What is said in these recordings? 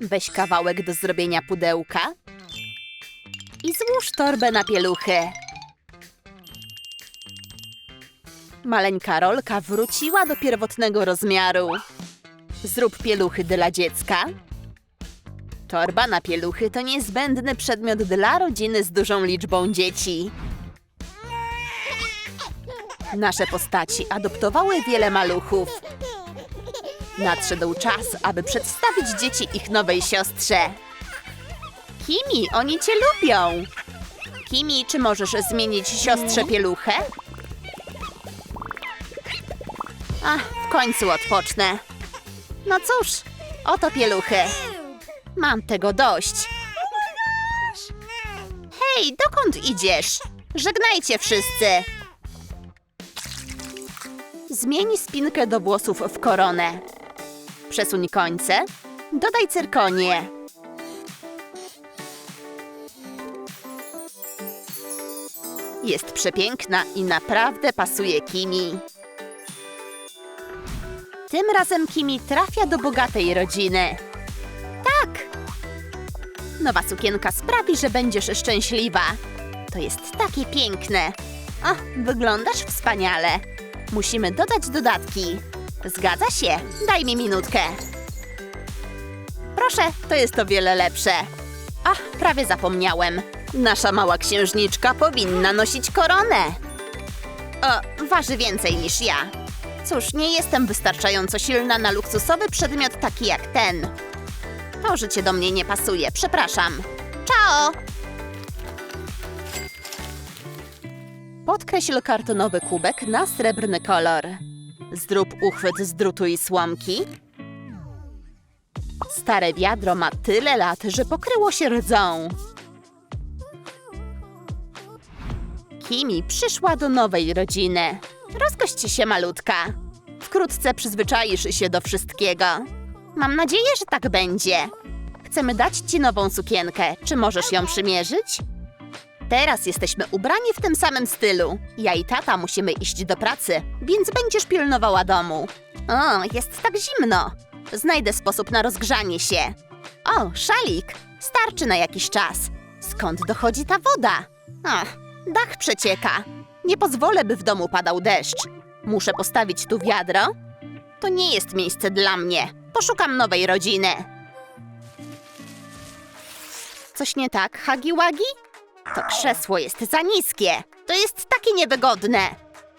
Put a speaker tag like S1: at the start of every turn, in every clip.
S1: Weź kawałek do zrobienia pudełka i złóż torbę na pieluchy. Maleńka rolka wróciła do pierwotnego rozmiaru. Zrób pieluchy dla dziecka. Torba na pieluchy to niezbędny przedmiot dla rodziny z dużą liczbą dzieci. Nasze postaci adoptowały wiele maluchów. Nadszedł czas, aby przedstawić dzieci ich nowej siostrze. Kimi, oni cię lubią. Kimi, czy możesz zmienić siostrze pieluchę? Ach, w końcu odpocznę. No cóż, oto pieluchy. Mam tego dość. Hej, dokąd idziesz? Żegnajcie wszyscy. Zmień spinkę do włosów w koronę. Przesuń końce. Dodaj cyrkonię. Jest przepiękna i naprawdę pasuje Kimi. Tym razem Kimi trafia do bogatej rodziny. Tak! Nowa sukienka sprawi, że będziesz szczęśliwa. To jest takie piękne. O, wyglądasz wspaniale. Musimy dodać dodatki. Zgadza się. Daj mi minutkę. Proszę, to jest o wiele lepsze. Ach, prawie zapomniałem. Nasza mała księżniczka powinna nosić koronę. O, waży więcej niż ja. Cóż, nie jestem wystarczająco silna na luksusowy przedmiot taki jak ten. To życie do mnie nie pasuje, przepraszam. Ciao! Podkreśl kartonowy kubek na srebrny kolor. Zrób uchwyt z drutu i słomki. Stare wiadro ma tyle lat, że pokryło się rdzą. Kimi przyszła do nowej rodziny. Rozgość się, malutka. Wkrótce przyzwyczaisz się do wszystkiego. Mam nadzieję, że tak będzie. Chcemy dać ci nową sukienkę. Czy możesz ją przymierzyć? Teraz jesteśmy ubrani w tym samym stylu. Ja i tata musimy iść do pracy, więc będziesz pilnowała domu. O, jest tak zimno. Znajdę sposób na rozgrzanie się. O, szalik. Starczy na jakiś czas. Skąd dochodzi ta woda? Ach, dach przecieka. Nie pozwolę, by w domu padał deszcz. Muszę postawić tu wiadro. To nie jest miejsce dla mnie. Poszukam nowej rodziny. Coś nie tak, Hagiwagi? To krzesło jest za niskie. To jest takie niewygodne.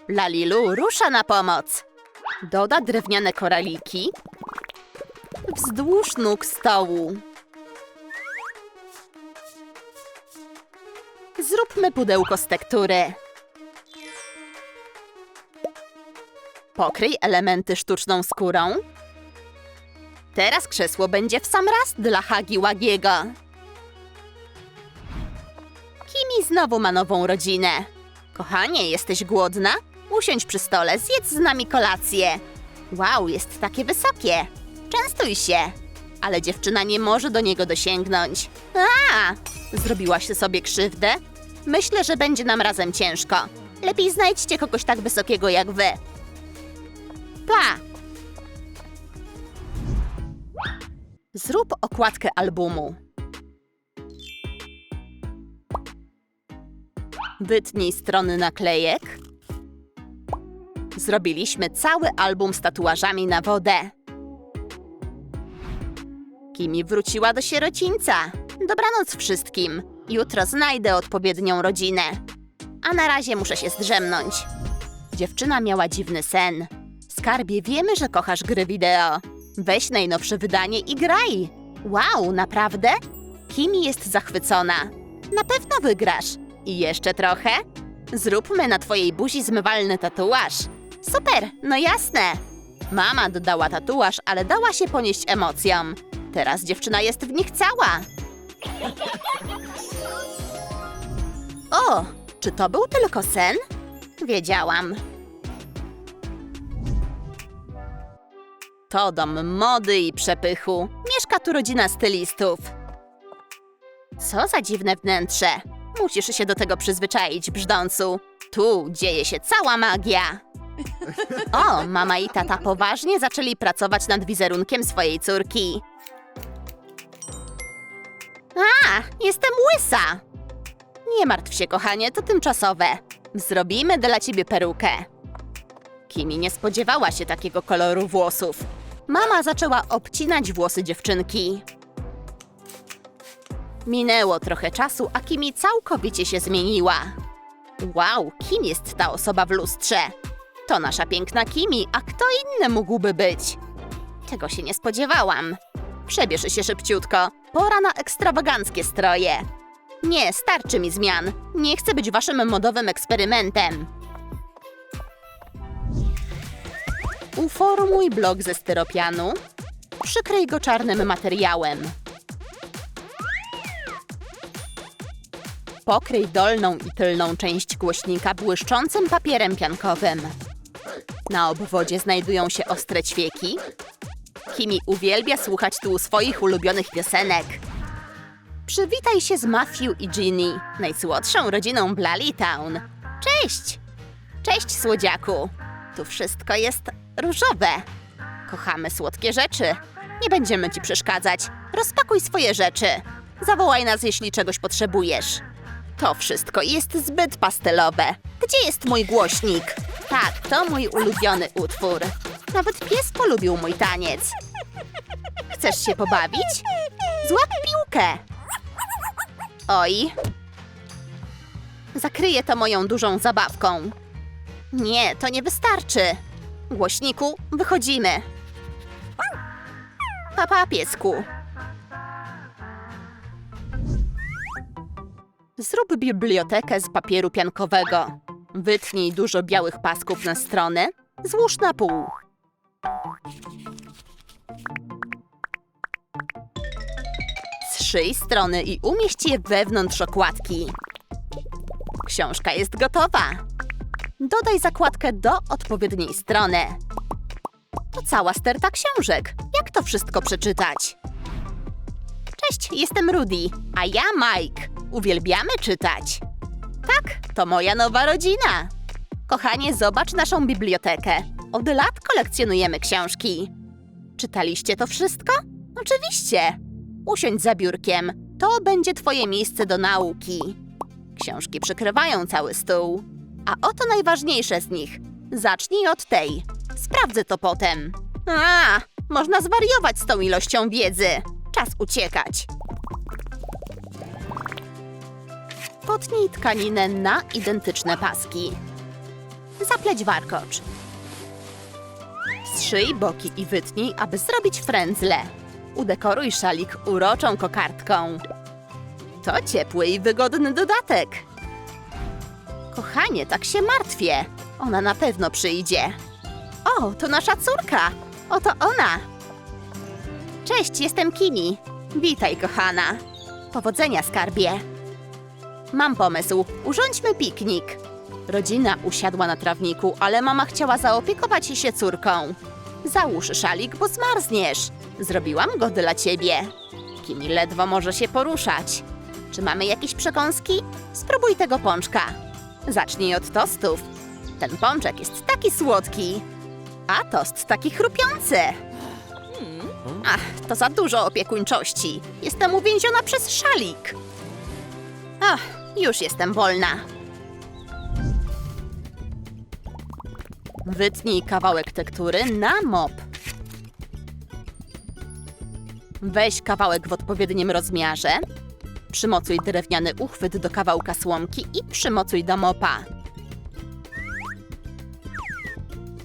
S1: Lalilu rusza na pomoc. Doda drewniane koraliki wzdłuż nóg stołu. Zróbmy pudełko z tektury. Pokryj elementy sztuczną skórą. Teraz krzesło będzie w sam raz dla Hagi Łagiego. Znowu ma nową rodzinę. Kochanie, jesteś głodna? Usiądź przy stole, zjedz z nami kolację. Wow, jest takie wysokie. Częstuj się. Ale dziewczyna nie może do niego dosięgnąć. A! Zrobiłaś sobie krzywdę? Myślę, że będzie nam razem ciężko. Lepiej znajdźcie kogoś tak wysokiego jak wy. Pa! Zrób okładkę albumu. Wytnij strony naklejek. Zrobiliśmy cały album z tatuażami na wodę. Kimi wróciła do sierocińca. Dobranoc wszystkim. Jutro znajdę odpowiednią rodzinę. A na razie muszę się zdrzemnąć. Dziewczyna miała dziwny sen. Skarbie, wiemy, że kochasz gry wideo. Weź najnowsze wydanie i graj. Wow, naprawdę? Kimi jest zachwycona. Na pewno wygrasz. I jeszcze trochę? Zróbmy na twojej buzi zmywalny tatuaż. Super, no jasne. Mama dodała tatuaż, ale dała się ponieść emocjom. Teraz dziewczyna jest w nich cała. O, czy to był tylko sen? Wiedziałam. To dom mody i przepychu. Mieszka tu rodzina stylistów. Co za dziwne wnętrze. Musisz się do tego przyzwyczaić, brzdącu. Tu dzieje się cała magia. O, mama i tata poważnie zaczęli pracować nad wizerunkiem swojej córki. A, jestem łysa! Nie martw się, kochanie, to tymczasowe. Zrobimy dla ciebie perukę. Kimi nie spodziewała się takiego koloru włosów. Mama zaczęła obcinać włosy dziewczynki. Minęło trochę czasu, a Kimi całkowicie się zmieniła. Wow, kim jest ta osoba w lustrze? To nasza piękna Kimi, a kto inny mógłby być? Tego się nie spodziewałam. Przebierz się szybciutko. Pora na ekstrawaganckie stroje. Nie, starczy mi zmian. Nie chcę być waszym modowym eksperymentem. Uformuj blok ze styropianu. Przykryj go czarnym materiałem. Pokryj dolną i tylną część głośnika błyszczącym papierem piankowym. Na obwodzie znajdują się ostre ćwieki. Kimi uwielbia słuchać tu swoich ulubionych piosenek. Przywitaj się z Matthew i Ginny, najsłodszą rodziną Blalitown. Cześć! Cześć, słodziaku! Tu wszystko jest różowe. Kochamy słodkie rzeczy. Nie będziemy ci przeszkadzać. Rozpakuj swoje rzeczy. Zawołaj nas, jeśli czegoś potrzebujesz. To wszystko jest zbyt pastelowe. Gdzie jest mój głośnik? Tak, to mój ulubiony utwór. Nawet pies polubił mój taniec. Chcesz się pobawić? Złap piłkę! Oj. Zakryję to moją dużą zabawką. Nie, to nie wystarczy. Głośniku, wychodzimy. Papa, piesku. Zrób bibliotekę z papieru piankowego. Wytnij dużo białych pasków na stronę. Złóż na pół. Zszyj strony i umieść je wewnątrz okładki. Książka jest gotowa. Dodaj zakładkę do odpowiedniej strony. To cała sterta książek. Jak to wszystko przeczytać? Cześć, jestem Rudy, a ja Mike. Uwielbiamy czytać. Tak, to moja nowa rodzina. Kochanie, zobacz naszą bibliotekę. Od lat kolekcjonujemy książki. Czytaliście to wszystko? Oczywiście. Usiądź za biurkiem. To będzie twoje miejsce do nauki. Książki przykrywają cały stół. A oto najważniejsze z nich. Zacznij od tej. Sprawdzę to potem. A, można zwariować z tą ilością wiedzy. Czas uciekać. Potnij tkaninę na identyczne paski. Zapleć warkocz. Zszyj boki i wytnij, aby zrobić frędzle. Udekoruj szalik uroczą kokardką. To ciepły i wygodny dodatek. Kochanie, tak się martwię. Ona na pewno przyjdzie. O, to nasza córka. Oto ona. Cześć, jestem Kimi. Witaj, kochana. Powodzenia, skarbie. Mam pomysł. Urządźmy piknik. Rodzina usiadła na trawniku, ale mama chciała zaopiekować się córką. Załóż szalik, bo zmarzniesz. Zrobiłam go dla ciebie. Kimi ledwo może się poruszać. Czy mamy jakieś przekąski? Spróbuj tego pączka. Zacznij od tostów. Ten pączek jest taki słodki, a tost taki chrupiący. Ach, to za dużo opiekuńczości. Jestem uwięziona przez szalik. Ach, już jestem wolna. Wytnij kawałek tektury na mop. Weź kawałek w odpowiednim rozmiarze. Przymocuj drewniany uchwyt do kawałka słomki i przymocuj do mopa.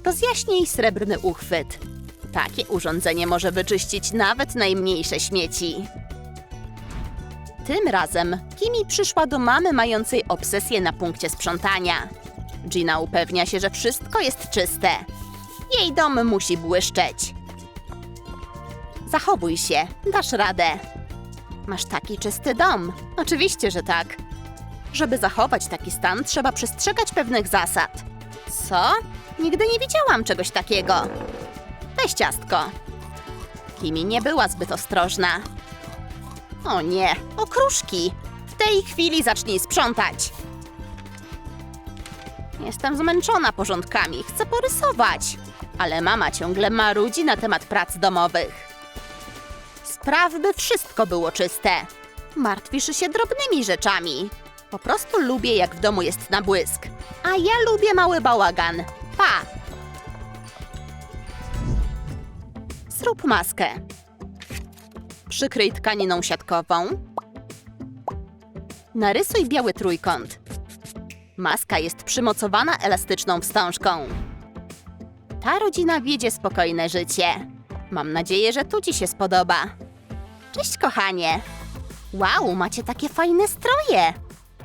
S1: Rozjaśnij srebrny uchwyt. Takie urządzenie może wyczyścić nawet najmniejsze śmieci. Tym razem Kimi przyszła do mamy mającej obsesję na punkcie sprzątania. Gina upewnia się, że wszystko jest czyste. Jej dom musi błyszczeć. Zachowuj się, dasz radę. Masz taki czysty dom. Oczywiście, że tak. Żeby zachować taki stan, trzeba przestrzegać pewnych zasad. Co? Nigdy nie widziałam czegoś takiego. Weź ciastko. Kimi nie była zbyt ostrożna. O nie, okruszki! W tej chwili zacznij sprzątać. Jestem zmęczona porządkami, chcę porysować. Ale mama ciągle marudzi na temat prac domowych. Spraw, by wszystko było czyste. Martwisz się drobnymi rzeczami. Po prostu lubię, jak w domu jest na błysk. A ja lubię mały bałagan. Pa! Zrób maskę. Przykryj tkaniną siatkową. Narysuj biały trójkąt. Maska jest przymocowana elastyczną wstążką. Ta rodzina wiedzie spokojne życie. Mam nadzieję, że tu ci się spodoba. Cześć, kochanie. Wow, macie takie fajne stroje.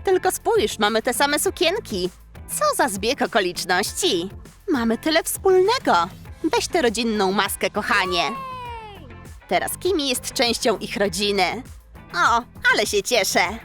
S1: Tylko spójrz, mamy te same sukienki. Co za zbieg okoliczności. Mamy tyle wspólnego. Weź tę rodzinną maskę, kochanie. Teraz Kimi jest częścią ich rodziny. O, ale się cieszę.